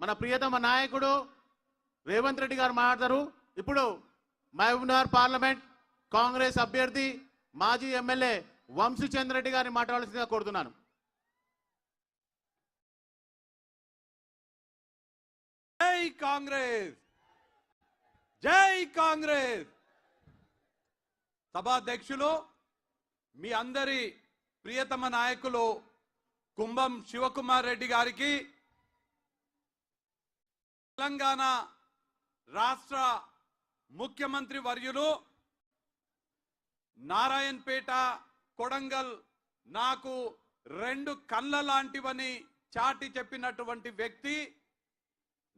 మన ప్రియతమ నాయకుడు రేవంత్ రెడ్డి గారు మాట్లాడతారు. ఇప్పుడు మహబూబ్నగర్ పార్లమెంట్ కాంగ్రెస్ అభ్యర్థి మాజీ ఎమ్మెల్యే వంశీచంద్ర రెడ్డి గారిని మాట్లాడాల్సిందిగా కోరుతున్నాను. జై కాంగ్రెస్! జై కాంగ్రెస్! సభాధ్యక్షులు మీ అందరి ప్రియతమ నాయకులు కుంభం శివకుమార్ రెడ్డి గారికి తెలంగాణ రాష్ట్ర ముఖ్యమంత్రి వర్యులు నారాయణపేట కొడంగల్ నాకు రెండు కళ్ళ లాంటివని చాటి చెప్పినటువంటి వ్యక్తి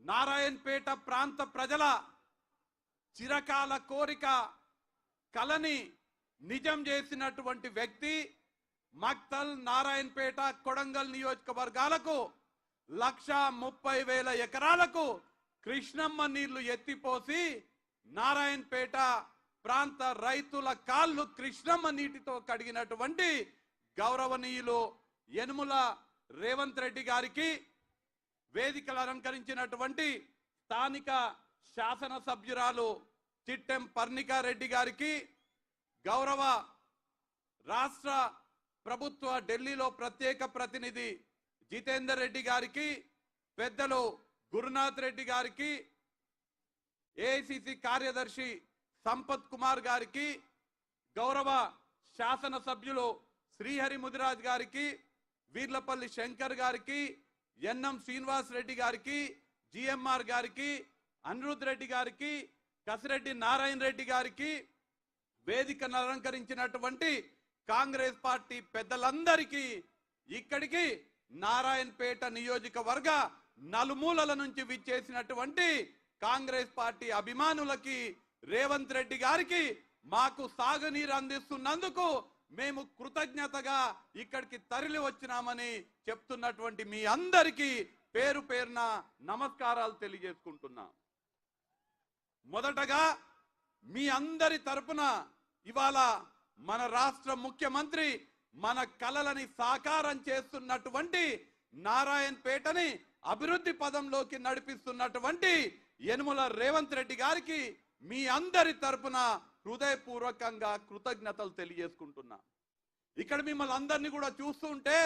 నారాయణపేట ప్రాంత ప్రజల చిరకాల కోరిక కలని నిజం చేసినటువంటి వ్యక్తి మక్తల్ నారాయణపేట కొడంగల్ నియోజకవర్గాలకు లక్ష ముప్పై వేల ఎకరాలకు కృష్ణమ్మ నీళ్ళు ఎత్తిపోసి నారాయణపేట ప్రాంత రైతుల కాళ్ళు కృష్ణమ్మ నీటితో కడిగినటువంటి గౌరవనీయులు యనుముల రేవంత్ రెడ్డి గారికి వేదికలు అలంకరించినటువంటి స్థానిక శాసన సభ్యురాలు చిట్టెం పర్ణికా రెడ్డి గారికి గౌరవ రాష్ట్ర ప్రభుత్వ ఢిల్లీలో ప్రత్యేక ప్రతినిధి జితేందర్ రెడ్డి గారికి పెద్దలు గురునాథ్ రెడ్డి గారికి ఏఐసిసి కార్యదర్శి సంపత్ కుమార్ గారికి గౌరవ శాసన సభ్యులు శ్రీహరి ముదిరాజ్ గారికి వీర్లపల్లి శంకర్ గారికి ఎన్ఎం శ్రీనివాస్ రెడ్డి గారికి జిఎంఆర్ గారికి అనిరుద్ రెడ్డి గారికి కసిరెడ్డి నారాయణ రెడ్డి గారికి వేదికను అలంకరించినటువంటి కాంగ్రెస్ పార్టీ పెద్దలందరికీ ఇక్కడికి నారాయణపేట నియోజకవర్గ నలుమూలల నుంచి విచ్చేసినటువంటి కాంగ్రెస్ పార్టీ అభిమానులకి రేవంత్ రెడ్డి గారికి మాకు సాగునీరు అందిస్తున్నందుకు మేము కృతజ్ఞతగా ఇక్కడికి తరలి వచ్చినామని చెప్తున్నటువంటి మీ అందరికీ పేరు పేరున నమస్కారాలు తెలియజేసుకుంటున్నా. మొదటగా మీ అందరి తరపున ఇవాళ మన రాష్ట్ర ముఖ్యమంత్రి మన కలలని సాకారం చేస్తున్నటువంటి నారాయణపేటని అభివృద్ధి పదంలోకి నడిపిస్తున్నటువంటి యనుమల రేవంత్ రెడ్డి గారికి మీ అందరి తరపున హృదయపూర్వకంగా కృతజ్ఞతలు తెలియజేసుకుంటున్నా. ఇక్కడ మిమ్మల్ని అందరినీ కూడా చూస్తుంటే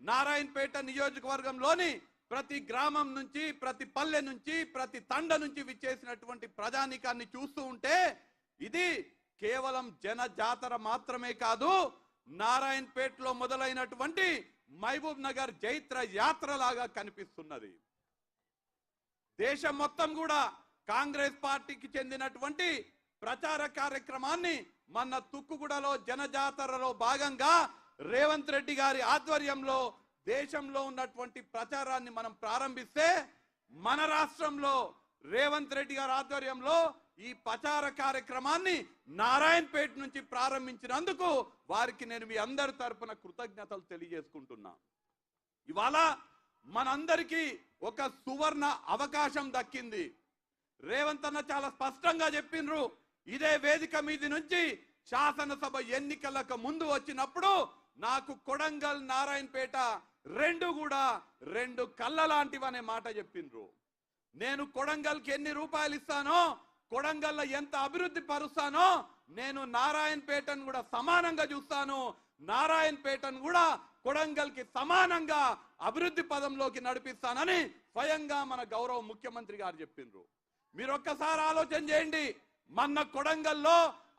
నారాయణపేట నియోజకవర్గంలోని ప్రతి గ్రామం నుంచి ప్రతి పల్లె నుంచి ప్రతి తండ నుంచి విచ్చేసినటువంటి ప్రజానికాన్ని చూస్తూ ఉంటే ఇది కేవలం జన జాతర మాత్రమే కాదు నారాయణపేటలో మొదలైనటువంటి మహబూబ్ నగర్ జైత్ర యాత్రలాగా కనిపిస్తున్నది. దేశం మొత్తం కూడా కాంగ్రెస్ పార్టీకి చెందినటువంటి ప్రచార కార్యక్రమాన్ని మన తుక్కుగూడలో జనజాతరలో భాగంగా రేవంత్ రెడ్డి గారి ఆధ్వర్యంలో దేశంలో ఉన్నటువంటి ప్రచారాన్ని మనం ప్రారంభిస్తే మన రాష్ట్రంలో రేవంత్ రెడ్డి గారి ఆధ్వర్యంలో ఈ ప్రచార కార్యక్రమాన్ని నారాయణపేట నుంచి ప్రారంభించినందుకు వారికి నేను మీ అందరి తరపున కృతజ్ఞతలు తెలియజేసుకుంటున్నా. ఇవాళ మనందరికీ ఒక సువర్ణ అవకాశం దక్కింది. రేవంత్ అన్న చాలా స్పష్టంగా చెప్పిండ్రు ఇదే వేదిక మీది నుంచి శాసనసభ ఎన్నికలకు ముందు వచ్చినప్పుడు నాకు కొడంగల్ నారాయణపేట రెండు కూడా రెండు కళ్ళ లాంటివనే మాట చెప్పిండ్రు నేను కొడంగల్కి ఎన్ని రూపాయలు ఇస్తానో కొడంగల్లో ఎంత అభివృద్ధి పరుస్తానో నేను నారాయణపేటను కూడా సమానంగా చూస్తాను. నారాయణపేటను కూడా కొడంగల్కి సమానంగా అభివృద్ధి పదంలోకి నడిపిస్తానని స్వయంగా మన గౌరవ ముఖ్యమంత్రి గారు చెప్పిండ్రు. మీరు ఒక్కసారి ఆలోచన చేయండి. మొన్న కొడంగల్లో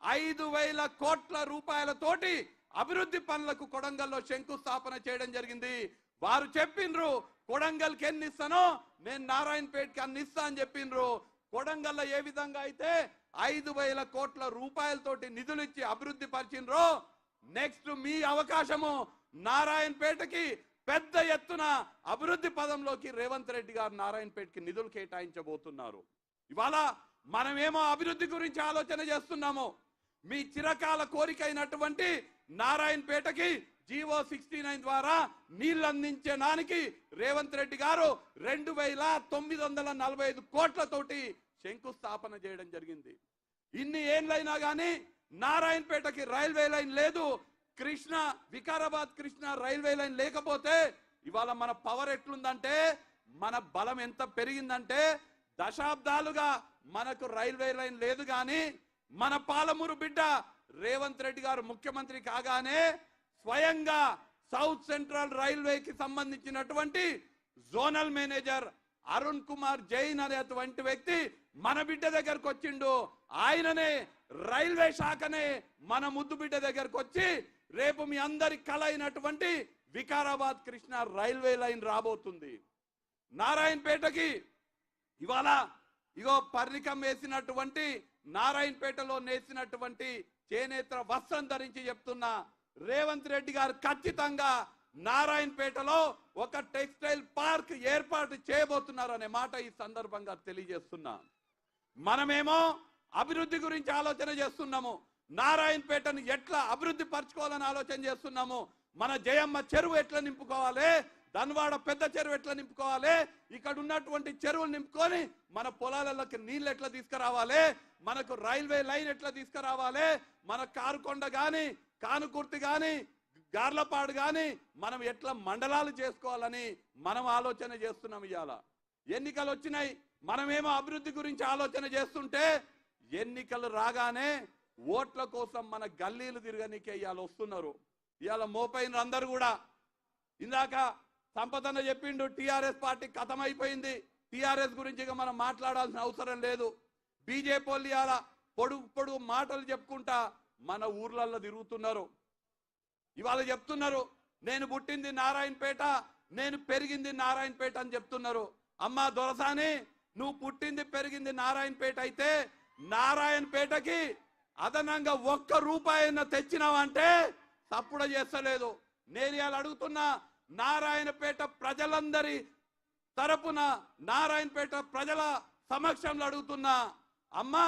ఐదు వేల కోట్ల రూపాయలతోటి అభివృద్ధి పనులకు కొడంగల్లో శంకుస్థాపన చేయడం జరిగింది. వారు చెప్పిండ్రు కొడంగల్కి ఎన్ని ఇస్తానో నేను నారాయణపేటకి అన్ని ఇస్తా అని చెప్పిండ్రు. కొడంగల్లో ఏ విధంగా అయితే ఐదు వేల కోట్ల రూపాయలతోటి నిధులు ఇచ్చి అభివృద్ధి పరిచినరో నెక్స్ట్ మీ అవకాశము నారాయణపేటకి పెద్ద ఎత్తున అభివృద్ధి పదంలోకి రేవంత్ రెడ్డి గారు నారాయణపేటకి నిధులు కేటాయించబోతున్నారు. ఇవాళ మనమేమో అభివృద్ధి గురించి ఆలోచన చేస్తున్నాము. మీ చిరకాల కోరిక అయినటువంటి నారాయణపేటకి జీవో సిక్స్టీ నైన్ ద్వారా నీళ్ళు అందించడానికి రేవంత్ రెడ్డి గారు రెండు వేల తొమ్మిది వందల నలభై ఐదు కోట్లతోటి శంకుస్థాపన చేయడం జరిగింది. ఇన్ని ఏళ్ళైనా కానీ నారాయణపేటకి రైల్వే లైన్ లేదు. కృష్ణ వికారాబాద్ కృష్ణ రైల్వే లైన్ లేకపోతే ఇవాళ మన పవర్ ఎట్లుందంటే మన బలం ఎంత పెరిగిందంటే దశాబ్దాలుగా మనకు రైల్వే లైన్ లేదు కానీ మన పాలమూరు బిడ్డ రేవంత్ రెడ్డి గారు ముఖ్యమంత్రి కాగానే స్వయంగా సౌత్ సెంట్రల్ రైల్వేకి సంబంధించినటువంటి జోనల్ మేనేజర్ అరుణ్ కుమార్ జైన్ అనేటువంటి వ్యక్తి మన బిడ్డ దగ్గరకు వచ్చిండు. ఆయననే రైల్వే శాఖనే మన ముద్దు బిడ్డ దగ్గరకు వచ్చి రేపు మీ అందరి కల అయినటువంటి వికారాబాద్ కృష్ణ రైల్వే లైన్ రాబోతుంది. నారాయణపేటకి ఇవాళ ఇగో పర్ణికం వేసినటువంటి నారాయణపేటలో నేసినటువంటి చేనేత్ర వస్త్రం ధరించి చెప్తున్నా రేవంత్ రెడ్డి గారు ఖచ్చితంగా నారాయణపేటలో ఒక టెక్స్టైల్ పార్క్ ఏర్పాటు చేయబోతున్నారు అనే మాట ఈ సందర్భంగా తెలియజేస్తున్నా. మనమేమో అభివృద్ధి గురించి ఆలోచన చేస్తున్నాము. నారాయణపేటను ఎట్లా అభివృద్ధి పరచుకోవాలని ఆలోచన చేస్తున్నాము. మన జయమ్మ చెరువు ఎట్లా నింపుకోవాలి? ధన్వాడ పెద్ద చెరువు ఎట్లా నింపుకోవాలి? ఇక్కడ ఉన్నటువంటి చెరువులు నింపుకొని మన పొలాలలోకి నీళ్ళు ఎట్లా తీసుకురావాలి? మనకు రైల్వే లైన్ ఎట్లా తీసుకురావాలి? మన కారుకొండ కానీ కానుకుర్తి కానీ గార్లపాడు కానీ మనం ఎట్లా మండలాలు చేసుకోవాలని మనం ఆలోచన చేస్తున్నాం ఇవాళ ఎన్నికలు వచ్చినాయి మనమేమో అభివృద్ధి గురించి ఆలోచన చేస్తుంటే ఎన్నికలు రాగానే ఓట్ల కోసం మన గల్లీలు తిరగనీకే ఇవాళ వస్తున్నారు. ఇవాళ మోపైన అందరు కూడా. ఇందాక సంపదన చెప్పిండు టీఆర్ఎస్ పార్టీ అయిపోయింది టీఆర్ఎస్ గురించి ఇక మనం మాట్లాడాల్సిన అవసరం లేదు. బీజేపీ వాళ్ళు ఇవాళ పొడుగు పొడుగు మాటలు చెప్పుకుంటా మన ఊర్లల్లో తిరుగుతున్నారు. ఇవాళ చెప్తున్నారు నేను పుట్టింది నారాయణపేట నేను పెరిగింది నారాయణపేట అని చెప్తున్నారు. అమ్మా దొరసాని నువ్వు పుట్టింది పెరిగింది నారాయణపేట అయితే నారాయణపేటకి అదనంగా ఒక్క రూపాయి తెచ్చినావంటే తప్పుడు చేస్తలేదు. నేను ఇలా అడుగుతున్నా నారాయణపేట ప్రజలందరి తరపున నారాయణపేట ప్రజల సమక్షంలో అడుగుతున్నా అమ్మా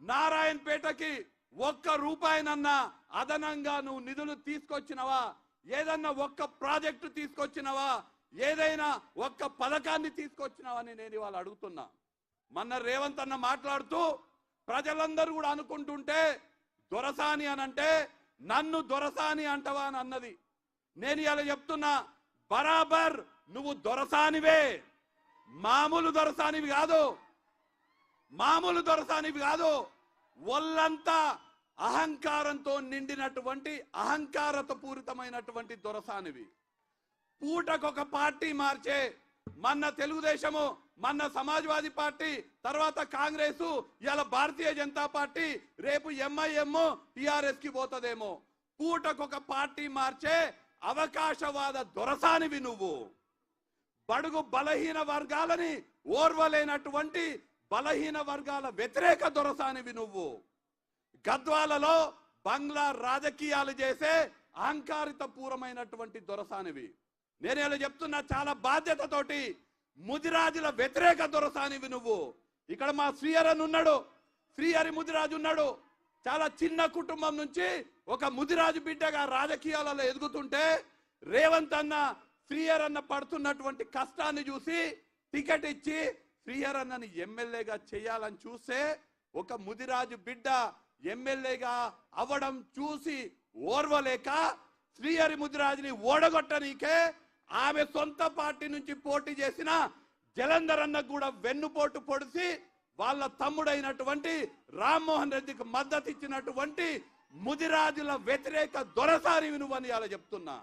నారాయణపేటకి ఒక్క రూపాయినన్నా అదనంగా నువ్వు నిధులు తీసుకొచ్చినవా? ఏదన్నా ఒక్క ప్రాజెక్టు తీసుకొచ్చినవా? ఏదైనా ఒక్క పథకాన్ని తీసుకొచ్చినవని నేను ఇవాళ అడుగుతున్నా. మొన్న రేవంత్ అన్న మాట్లాడుతూ ప్రజలందరూ కూడా అనుకుంటుంటే దొరసాని అని అంటే నన్ను దొరసాని అంటవా అని అన్నది. నేను ఇలా చెప్తున్నా బరాబర్ నువ్వు దొరసానివే. మామూలు దొరసానివి కాదు. మామూలు దొరసానివి కాదు. ఒళ్ళంతా అహంకారంతో నిండినటువంటి అహంకారత పూరితమైనటువంటి దొరసానివి. పూటకొక పార్టీ మార్చే మన తెలుగుదేశము మన సమాజ్వాదీ పార్టీ తర్వాత కాంగ్రెస్ ఇలా భారతీయ జనతా పార్టీ రేపు ఎంఐఎం టిఆర్ఎస్కి పోతుందేమో. పూటకొక పార్టీ మార్చే అవకాశవాద దొరసానివి నువ్వు. బడుగు బలహీన వర్గాలని ఓర్వలేనటువంటి బలహీన వర్గాల వ్యతిరేక దొరసానివి నువ్వు. గద్వాలలో బంగ్లా రాజకీయాలు చేసే అహంకారిత పూరమైనటువంటి దొరసానివి. నేను ఇలా చెప్తున్నా చాలా బాధ్యతతోటి ముదిరాజుల వ్యతిరేక దొరసానివి నువ్వు. ఇక్కడ మా శ్రీహరన్ ఉన్నాడు శ్రీహరి ముదిరాజు ఉన్నాడు. చాలా చిన్న కుటుంబం నుంచి ఒక ముదిరాజు బిడ్డగా రాజకీయాలలో ఎదుగుతుంటే రేవంత్ అన్న శ్రీహర్ అన్న పడుతున్నటువంటి కష్టాన్ని చూసి టికెట్ ఇచ్చి శ్రీహర్ అన్నని ఎమ్మెల్యేగా చేయాలని చూస్తే ఒక ముదిరాజు బిడ్డ ఎమ్మెల్యేగా అవ్వడం చూసి ఓర్వలేక శ్రీహరి ముదిరాజుని ఓడగొట్టనీకే ఆమె సొంత పార్టీ నుంచి పోటీ చేసిన జలంధర్ అన్న కూడా వెన్నుపోటు పొడిసి వాళ్ళ తమ్ముడైనటువంటి రామ్మోహన్ రెడ్డికి మద్దతు ఇచ్చినటువంటి ముదిరాజుల వ్యతిరేక దొరసారి నువ్వని అలా చెప్తున్నా.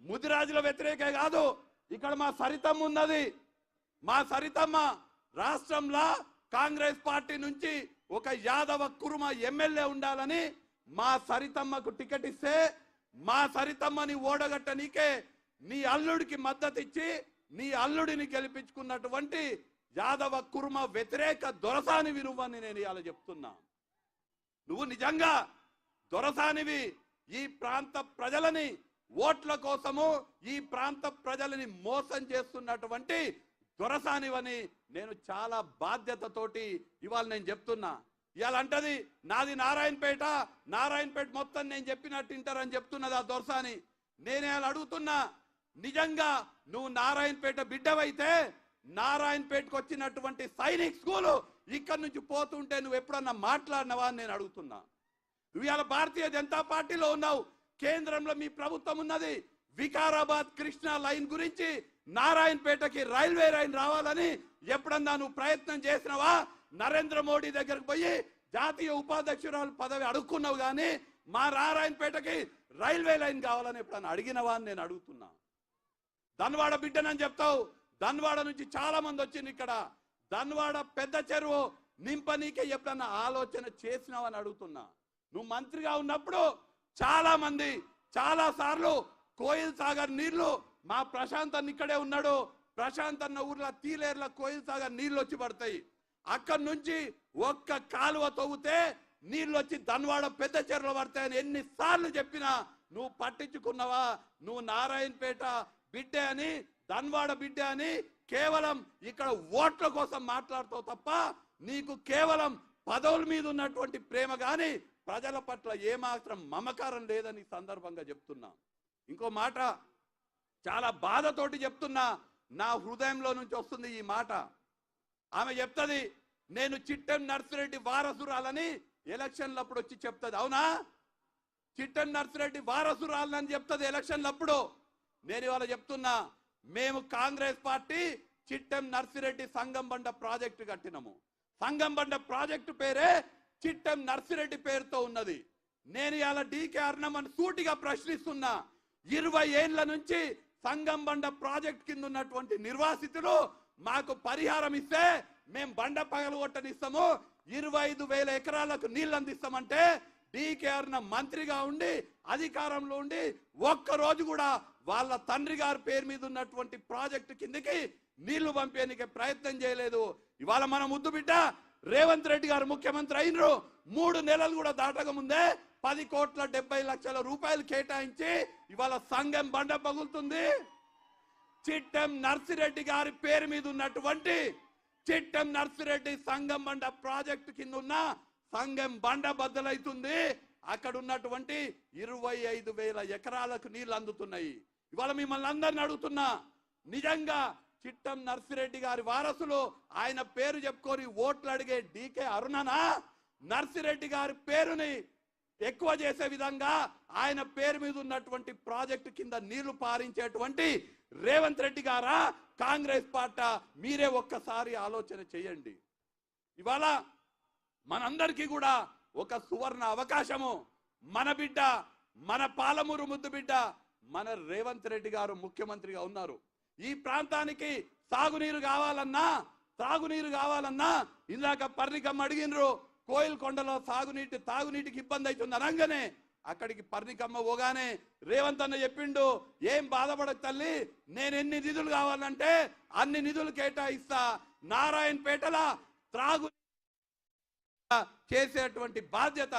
ముదిరాజుల వ్యతిరేకే కాదు ఇక్కడ మా సరితం ఉన్నది మా సరితమ్మ రాష్ట్రంలో కాంగ్రెస్ పార్టీ నుంచి ఒక యాదవ కురుమ ఎమ్మెల్యే ఉండాలని మా సరితమ్మకు టికెట్ ఇస్తే మా సరితమ్మని ఓడగట్టనీకే నీ అల్లుడికి మద్దతు ఇచ్చి నీ అల్లుడిని గెలిపించుకున్నటువంటి యాదవ కురుమ వ్యతిరేక దొరసానివి నువ్వని నేను ఇవాళ చెప్తున్నా. నువ్వు నిజంగా దొరసానివి ఈ ప్రాంత ప్రజలని ఓట్ల కోసము ఈ ప్రాంత ప్రజలని మోసం చేస్తున్నటువంటి దొరసానివని నేను చాలా బాధ్యతతోటి ఇవాళ నేను చెప్తున్నా. ఇవాళ అంటది నాది నారాయణపేట నారాయణపేట మొత్తం నేను చెప్పినట్టు వింటారని చెప్తున్నది ఆ దొరసాని. నేను ఇవాళ అడుగుతున్నా నిజంగా నువ్వు నారాయణపేట బిడ్డవైతే నారాయణపేటకు వచ్చినటువంటి సైనిక్ స్కూలు ఇక్కడ నుంచి పోతుంటే నువ్వు ఎప్పుడన్నా మాట్లాడినవా అని నేను అడుగుతున్నా. నువ్వు ఇవాళ భారతీయ జనతా పార్టీలో ఉన్నావు కేంద్రంలో మీ ప్రభుత్వం ఉన్నది వికారాబాద్ కృష్ణా లైన్ గురించి నారాయణపేటకి రైల్వే లైన్ రావాలని ఎప్పుడన్నా నువ్వు ప్రయత్నం చేసినావా? నరేంద్ర మోడీ దగ్గరకు పోయి జాతీయ ఉపాధ్యక్షురాలు పదవి అడుక్కున్నావు కానీ మా నారాయణపేటకి రైల్వే లైన్ కావాలని ఎప్పుడన్నా అడిగినవా అని నేను అడుగుతున్నా. ధన్వాడ బిడ్డనని చెప్తావు. ధన్వాడ నుంచి చాలా మంది వచ్చింది ఇక్కడ. ధన్వాడ పెద్ద చెరువు. నింపనీకే ఎప్పుడన్నా ఆలోచన చేసినావని అడుగుతున్నా. నువ్వు మంత్రిగా ఉన్నప్పుడు చాలా మంది చాలా సార్లు కోయిల్ సాగర్ నీళ్ళు మా ప్రశాంత్ అన్న ఇక్కడే ఉన్నాడు. ప్రశాంత్ అన్న ఊర్లో తీలేర్ల కోయిల్సాగా నీళ్ళు వచ్చి పడతాయి. అక్కడి నుంచి ఒక్క కాలువ తవ్వుతే నీళ్ళు వచ్చి ధన్వాడ పెద్ద చెరువులో పడతాయని ఎన్నిసార్లు చెప్పినా నువ్వు పట్టించుకున్నావా? నువ్వు నారాయణపేట బిడ్డే అని ధన్వాడ బిడ్డే అని కేవలం ఇక్కడ ఓట్ల కోసం మాట్లాడుతావు తప్ప నీకు కేవలం పదవుల మీద ఉన్నటువంటి ప్రేమ కానీ ప్రజల పట్ల ఏమాత్రం మమకారం లేదని సందర్భంగా చెప్తున్నా. ఇంకో మాట చాలా బాధతోటి చెప్తున్నా నా హృదయంలో నుంచి వస్తుంది ఈ మాట. ఆమె చెప్తుంది నేను చిట్టెం నర్సిరెడ్డి వారసురాలని ఎలక్షన్లప్పుడు వచ్చి చెప్తుంది. అవునా? చిట్టెం నర్సిరెడ్డి వారసురాలని చెప్తుంది ఎలక్షన్లప్పుడు. నేను ఇవాళ చెప్తున్నా మేము Congress party Chittem Narsireddy Sangam Banda project కట్టినము. సంగం బండ ప్రాజెక్టు పేరే చిట్టెం నర్సిరెడ్డి పేరుతో ఉన్నది. నేను ఇవాళ డీకే అర్ణమని సూటిగా ప్రశ్నిస్తున్నా ఇరవై ఏళ్ళ నుంచి సంగం బండ ప్రాజెక్ట్ కింద ఉన్నటువంటి నిర్వాసితులు మాకు పరిహారం ఇస్తే మేము బండ పగలగొట్టనిస్తాము ఇరవై ఐదు వేల ఎకరాలకు నీళ్ళు అందిస్తామంటే డీకేఆర్ మంత్రిగా ఉండి అధికారంలో ఉండి ఒక్క రోజు కూడా వాళ్ళ తండ్రి గారి పేరు మీద ఉన్నటువంటి ప్రాజెక్టు కిందకి నీళ్ళు పంపేందుకే ప్రయత్నం చేయలేదు. ఇవాళ మన ముద్దు బిడ్డ రేవంత్ రెడ్డి గారు ముఖ్యమంత్రి అయినరు. మూడు నెలలు కూడా దాటక ముందే పది కోట్ల డెబ్బై లక్షల రూపాయలు కేటాయించి ఇవాళ సంఘం బండ పగులుతుంది. చిట్టెం నర్సిరెడ్డి గారి పేరు మీద ఉన్నటువంటి చిట్టెం నర్సిరెడ్డి సంఘం బండ ప్రాజెక్టు కింద ఉన్న సంఘం బండ బద్దలైతుంది. అక్కడ ఉన్నటువంటి ఇరవై ఐదు వేల ఎకరాలకు నీళ్ళు అందుతున్నాయి. ఇవాళ మిమ్మల్ని అందరిని అడుగుతున్నా నిజంగా చిట్టం నర్సిరెడ్డి గారి వారసులు ఆయన పేరు చెప్పుకొని ఓట్లు అడిగే డీకే అరుణనా? నర్సిరెడ్డి గారి పేరుని ఎక్కువ చేసే విధంగా ఆయన పేరు మీద ఉన్నటువంటి ప్రాజెక్టు కింద నీళ్ళు పారించేటువంటి రేవంత్ రెడ్డి గారా కాంగ్రెస్ పార్టీ మీరే ఒక్కసారి ఆలోచన చేయండి. ఇవాళ మనందరికీ కూడా ఒక సువర్ణ అవకాశము. మన బిడ్డ మన పాలమూరు ముద్దు బిడ్డ మన రేవంత్ రెడ్డి గారు ముఖ్యమంత్రిగా ఉన్నారు. ఈ ప్రాంతానికి సాగునీరు కావాలన్నా సాగునీరు కావాలన్నా ఇందాక పర్రికమ్మ అడిగినరు కోయిల్ కొండలో సాగునీటి తాగునీటికి ఇబ్బంది అవుతుంది అనగానే అక్కడికి పర్ణికమ్మ పోగానే రేవంత్ అన్న చెప్పిండు ఏం బాధపడకు తల్లి నేను ఎన్ని నిధులు కావాలంటే అన్ని నిధులు కేటాయిస్తా. నారాయణపేటల త్రాగు చేసేటువంటి బాధ్యత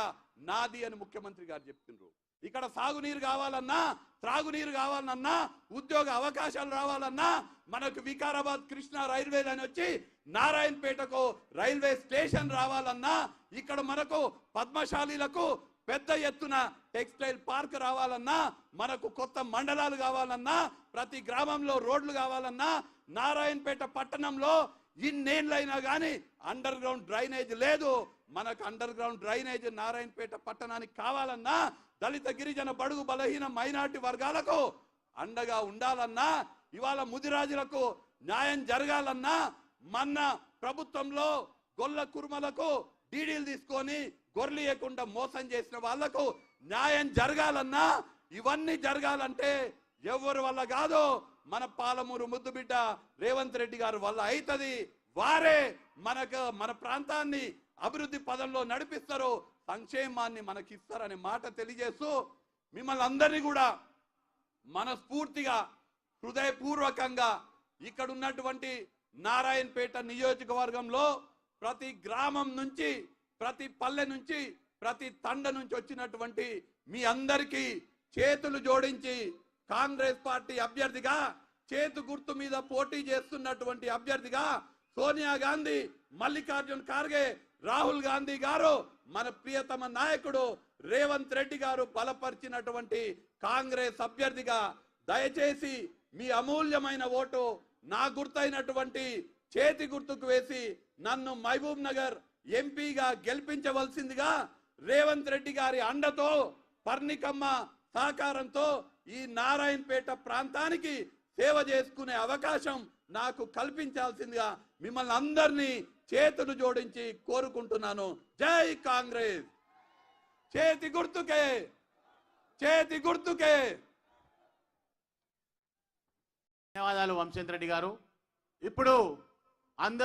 నాది అని ముఖ్యమంత్రి గారు చెప్తున్నారు ఇక్కడ సాగునీరు కావాలన్నా త్రాగునీరు కావాలన్నా ఉద్యోగ అవకాశాలు రావాలన్నా మనకు వికారాబాద్ కృష్ణా రైల్వే అని వచ్చి నారాయణపేటకు రైల్వే స్టేషన్ రావాలన్నా ఇక్కడ మనకు పద్మశాలీలకు పెద్ద ఎత్తున టెక్స్టైల్ పార్క్ రావాలన్నా మనకు కొత్త మండలాలు కావాలన్నా ప్రతి గ్రామంలో రోడ్లు కావాలన్నా నారాయణపేట పట్టణంలో ఇన్నేళ్ళైనా కానీ అండర్ గ్రౌండ్ డ్రైనేజ్ లేదు. మనకు అండర్ గ్రౌండ్ డ్రైనేజ్ నారాయణపేట పట్టణానికి కావాలన్నా దళిత గిరిజన బడుగు బలహీన మైనార్టీ వర్గాలకు అండగా ఉండాలన్నా ఇవాళ ముదిరాజులకు న్యాయం జరగాలన్నా మన ప్రభుత్వంలో గొల్ల కుర్మలకు డీడీలు తీసుకొని గొర్రెలియకుండా మోసం చేసిన వాళ్ళకు న్యాయం జరగాలన్నా ఇవన్నీ జరగాలంటే ఎవరి వల్ల కాదో? మన పాలమూరు ముద్దు బిడ్డ రేవంత్ రెడ్డి గారు వల్ల అవుతుంది వారే మనకు మన ప్రాంతాన్ని అభివృద్ధి పదంలో నడిపిస్తారు. సంక్షేమాన్ని మనకిస్తారనే మాట తెలియజేస్తూ మిమ్మల్ని అందరినీ కూడా మనస్ఫూర్తిగా హృదయపూర్వకంగా ఇక్కడ ఉన్నటువంటి నారాయణపేట నియోజకవర్గంలో ప్రతి గ్రామం నుంచి ప్రతి పల్లె నుంచి ప్రతి తండ నుంచి వచ్చినటువంటి మీ అందరికీ చేతులు జోడించి కాంగ్రెస్ పార్టీ అభ్యర్థిగా చేతు గుర్తు మీద పోటీ చేస్తున్నటువంటి అభ్యర్థిగా సోనియా గాంధీ మల్లికార్జున్ ఖార్గే రాహుల్ గాంధీ గారు మన ప్రియతమ నాయకుడు రేవంత్ రెడ్డి గారు బలపరిచినటువంటి కాంగ్రెస్ అభ్యర్థిగా. దయచేసి మీ అమూల్యమైన ఓటు నా గుర్తైనటువంటి చేతి గుర్తుకు వేసి నన్ను మహబూబ్ నగర్ ఎంపీగా గెలిపించవలసిందిగా రేవంత్ రెడ్డి గారి అండతో పర్ణికమ్మ సహకారంతో ఈ నారాయణపేట ప్రాంతానికి సేవ చేసుకునే అవకాశం నాకు కల్పించాల్సిందిగా మిమ్మల్ని అందరినీ చేతులు జోడించి కోరుకుంటున్నాను. జై కాంగ్రెస్! చేతి గుర్తుకే! చేతి గుర్తుకే! ధన్యవాదాలు వంశేంద్ర రెడ్డి గారు. ఇప్పుడు అందరు